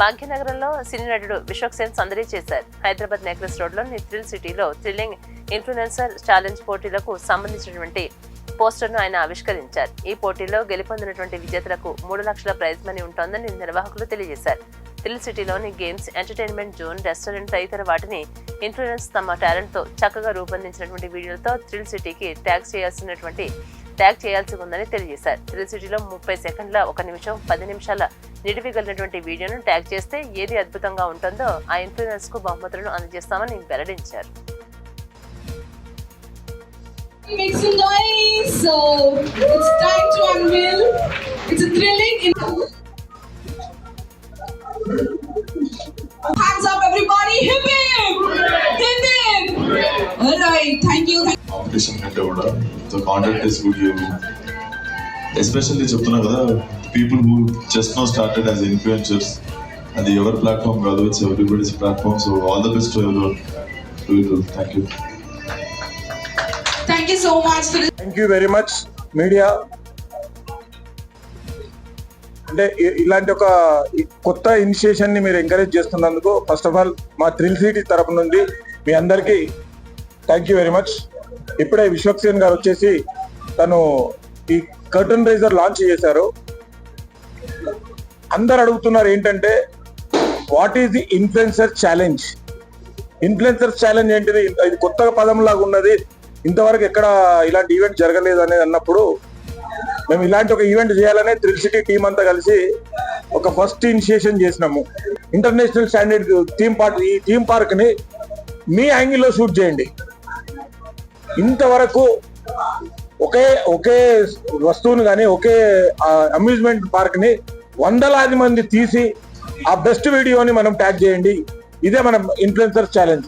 భాగ్యనగరంలో సినీ నటుడు విశ్వక్ సేన్ సందడి చేశారు. హైదరాబాద్ నెక్లెస్ రోడ్లోని థ్రిల్ సిటీలో థ్రిల్లింగ్ ఇన్ఫ్లుయెన్సర్ ఛాలెంజ్ పోటీలకు సంబంధించినటువంటి పోస్టర్ను ఆయన ఆవిష్కరించారు. ఈ పోటీలో గెలుపొందినటువంటి విజేతలకు మూడు లక్షల ప్రైజ్ మనీ ఉంటోందని నిర్వాహకులు తెలియజేశారు. థ్రిల్ సిటీలోని గేమ్స్ ఎంటర్టైన్మెంట్ జోన్ రెస్టారెంట్ తదితర వాటిని ఇన్ఫ్లుయెన్స్ తమ టాలెంట్తో చక్కగా రూపొందించినటువంటి వీడియోలతో థ్రిల్ సిటీకి ట్యాగ్ చేయాల్సినటువంటి ట్యాగ్ చేయాల్సి ఉందని తెలియజేశారు థ్రిల్ సిటీలో ముప్పై సెకండ్ల ఒక నిమిషం పది నిమిషాల నిడివిగలిగినటువంటి వీడియోను ట్యాగ్ చేస్తే ఏది అద్భుతంగా ఉంటుందో ఆ ఇన్ఫ్లుయెన్స్కు బహుమతులను అందజేస్తామని వెల్లడించారు Make some noise. So it's time to unveil. It's a thrilling. Hands up, everybody! Hip hip! Hip hip! All right. Thank you. Thank competition కంటే కూడా the content is good you especially చెప్తున్నా కదా people who just no started as influencers అది ఎవరి platform కాదు it's everybody's platform so all the best ఎవరు thank you Thank you. So much. For this. Thank you very much media అంటే ఇలాంటి ఒక కొత్త ఇనిషియేషన్ని మీరు ఎంకరేజ్ చేస్తున్నందుకు ఫస్ట్ ఆఫ్ ఆల్ మా థ్రిల్ సిటీ తరపు నుండి మీ అందరికీ థ్యాంక్ యూ వెరీ మచ్ ఇప్పుడే విశ్వక్సేన్ గారు వచ్చేసి తను ఈ కర్టన్ రైజర్ లాంచ్ చేశారు. అందరు అడుగుతున్నారు ఏంటంటే what is the influencer challenge influencer challenge ఏంటిది? ఇది కొత్త పదం లాగా ఉన్నది. ఇంతవరకు ఎక్కడ ఇలాంటి ఈవెంట్ జరగలేదు అనేది అన్నప్పుడు మేము ఇలాంటి ఒక ఈవెంట్ చేయాలనే త్రిల్ సిటీ టీం అంతా కలిసి ఒక ఫస్ట్ ఇనిషియేషన్ చేసినాము. ఇంటర్నేషనల్ స్టాండర్డ్ థీమ్ పార్క్ ఈ థీమ్ పార్క్ని మీ యాంగిల్లో షూట్ చేయండి. ఇంతవరకు ఒకే ఒకే వస్తువుని కానీ ఒకే అమ్యూజ్మెంట్ పార్క్ని వందలాది మంది తీసి ఆ బెస్ట్ వీడియోని మనం ట్యాగ్ చేయండి. ఇదే మనం ఇన్ఫ్లుయెన్సర్ ఛాలెంజ్